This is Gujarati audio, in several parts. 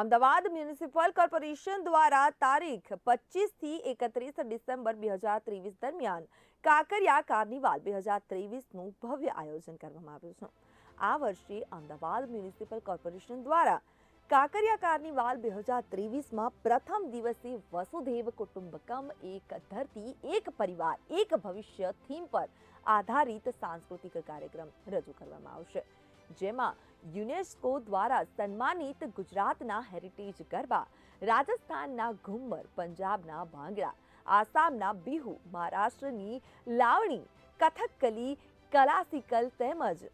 અમદાવાદ મ્યુનિસિપલ કોર્પોરેશન દ્વારા તારીખ પચીસથી એકત્રીસ ડિસેમ્બર બે હજાર ત્રેવીસ દરમિયાન કાંકરિયા કાર્નિવાલ બે હજાર ત્રેવીસનું ભવ્ય આયોજન કરવામાં આવ્યું છે. આ વર્ષે અમદાવાદ મ્યુનિસિપલ કોર્પોરેશન દ્વારા કાંકરિયા કાર્નિવાલ બે હજાર ત્રેવીસમાં પ્રથમ દિવસે વસુધૈવ કુટુંબકમ, એક ધરતી, એક પરિવાર, એક ભવિષ્ય થીમ પર આધારિત સાંસ્કૃતિક કાર્યક્રમ રજૂ કરવામાં આવશે. જેમાં યુનેસ્કો દ્વારા સન્માનિત ગુજરાતના હેરિટેજ ગરબા, રાજસ્થાનના ઘુમ્મર, પંજાબના ભાંગડા, આસામના બિહુ, મહારાષ્ટ્રની લાવણી કથકલી ક્લાસિકલ તેમજ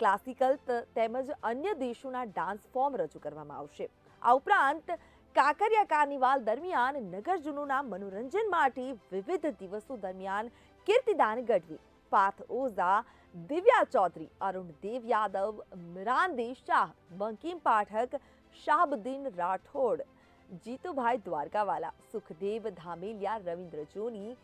ક્લાસિકલ તેમજ અન્ય દેશોના ડાન્સ ફોર્મ રજૂ કરવામાં આવશે. આ ઉપરાંત કાંકરિયા કાર્નિવાલ દરમિયાન નગરજનોના મનોરંજન માટે વિવિધ દિવસો દરમિયાન કીર્તિદાન ગઢવી પાર્થ ઓઝા દિવ્યા ચૌધરી અરુણ દેવ યાદવ મિરાંદે શાહ બંકિમ પાઠક શાહબુદ્દીન રાઠોડ જીતુભાઈ દ્વારકાવાલા સુખદેવ ધામેલિયા રવિન્દ્ર જોની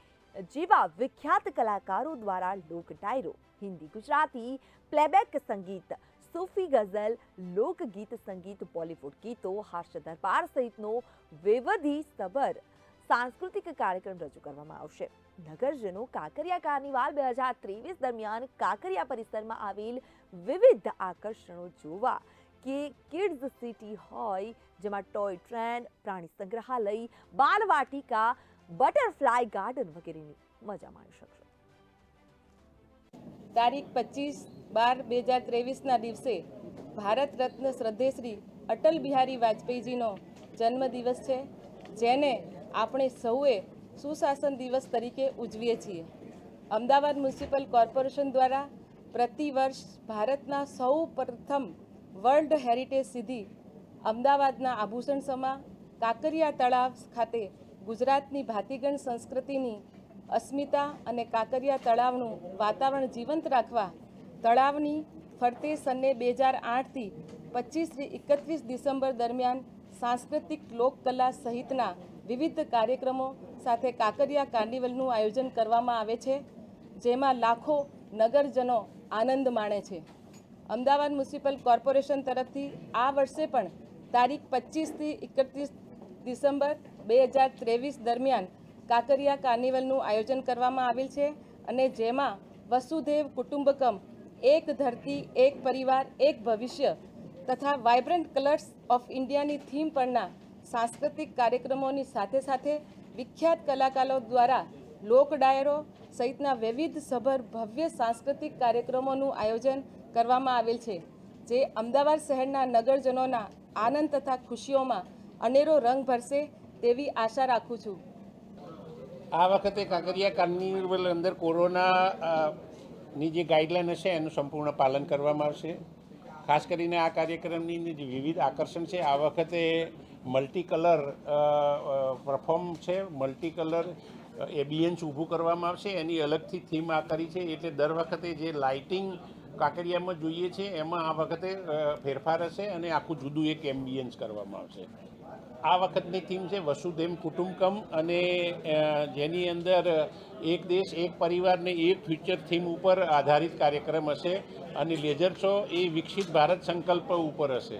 જેવા વિખ્યાત કલાકારો દ્વારા લોક ડાયરો હિન્દી ગુજરાતી પ્લેબેક સંગીત સૂફી ગઝલ લોકગીત સંગીત બોલિવૂડ ગીતો હાસ્ય દરબાર સહિતનો વૈવિધી સભર સાંસ્કૃતિક કાર્યક્રમ રજૂ કરવામાં આવશે. નગરજનો કાંકરિયા કાર્નિવાલ બે હજાર ત્રેવીસ દરમિયાન કાંકરિયા પરિસરમાં આવેલ વિવિધ આકર્ષણો જોવા કે કિડ્સ સિટી હોય, જેમાં ટોય ટ્રેન, પ્રાણી સંગ્રહાલય, બાલવાટિકા, બટરફ્લાય ગાર્ડન વગેરેની મજા માણી શકશો. તારીખ પચીસ બાર બે હજાર ત્રેવીસના દિવસે ભારત રત્ન શ્રદ્ધેશ્રી અટલ બિહારી વાજપેયીજીનો જન્મદિવસ છે, જેને આપણે સૌએ સુશાસન દિવસ તરીકે ઉજવીએ છીએ. અમદાવાદ મ્યુનિસિપલ કોર્પોરેશન દ્વારા પ્રતિવર્ષ ભારતના સૌ પ્રથમ વર્લ્ડ હેરિટેજ સિદ્ધિ અમદાવાદના આભૂષણ સમા, કાંકરિયા તળાવ ખાતે ગુજરાતની ભાતીગણ સંસ્કૃતિની અસ્મિતા અને કાંકરિયા તળાવનું વાતાવરણ જીવંત રાખવા તળાવની ફરતે સન્ને બે હજાર આઠથી પચીસથી એકત્રીસ ડિસેમ્બર દરમિયાન સાંસ્કૃતિક લોકકલા સહિતના વિવિધ કાર્યક્રમો સાથે કાંકરિયા કાર્નિવલનું આયોજન કરવામાં આવે છે, જેમાં લાખો નગરજનો આનંદ માણે છે. અમદાવાદ મ્યુનિસિપલ કોર્પોરેશન તરફથી આ વર્ષે પણ તારીખ પચીસથી એકત્રીસ ડિસેમ્બર બે હજાર ત્રેવીસ દરમિયાન કાંકરિયા કાર્નિવલનું આયોજન કરવામાં આવેલ છે અને જેમાં વસુદેવ કુટુંબકમ, એક ધરતી, એક પરિવાર, એક ભવિષ્ય તથા વાઇબ્રન્ટ કલર્સ ઓફ ઇન્ડિયાની થીમ પરના સાંસ્કૃતિક કાર્યક્રમોની સાથે સાથે વિખ્યાત કલાકારો દ્વારા લોક ડાયરો સહિતના વૈવિધ સભર ભવ્ય સાંસ્કૃતિક કાર્યક્રમોનું આયોજન કરવામાં આવેલ છે, જે અમદાવાદ શહેરના નગરજનોના આનંદ તથા ખુશીઓમાં અનેરો રંગ ભરશે તેવી આશા રાખું છું. આ વખતે કાંકરિયા કાર્નિવલ અંદર કોરોના ની જે ગાઈડલાઈન હશે એનું સંપૂર્ણ પાલન કરવામાં આવશે. ખાસ કરીને આ કાર્યક્રમની જે વિવિધ આકર્ષણ છે, આ વખતે મલ્ટી કલર પરફોર્મ છે મલ્ટી કલર એબિયન્સ ઊભું કરવામાં આવશે. એની અલગથી થીમ આ કરી છે, એટલે દર વખતે જે લાઇટિંગ કાંકરિયામાં જોઈએ છે, એમાં આ વખતે ફેરફાર હશે અને આખું જુદું એક એમ્બિયન્સ કરવામાં આવશે. આ વખતની થીમ છે વસુધેમ કુટુંબકમ અને જેની અંદર એક દેશ, એક પરિવારને એક ફ્યુચર થીમ ઉપર આધારિત કાર્યક્રમ હશે અને લેઝર શો એ વિકસિત ભારત સંકલ્પ ઉપર હશે.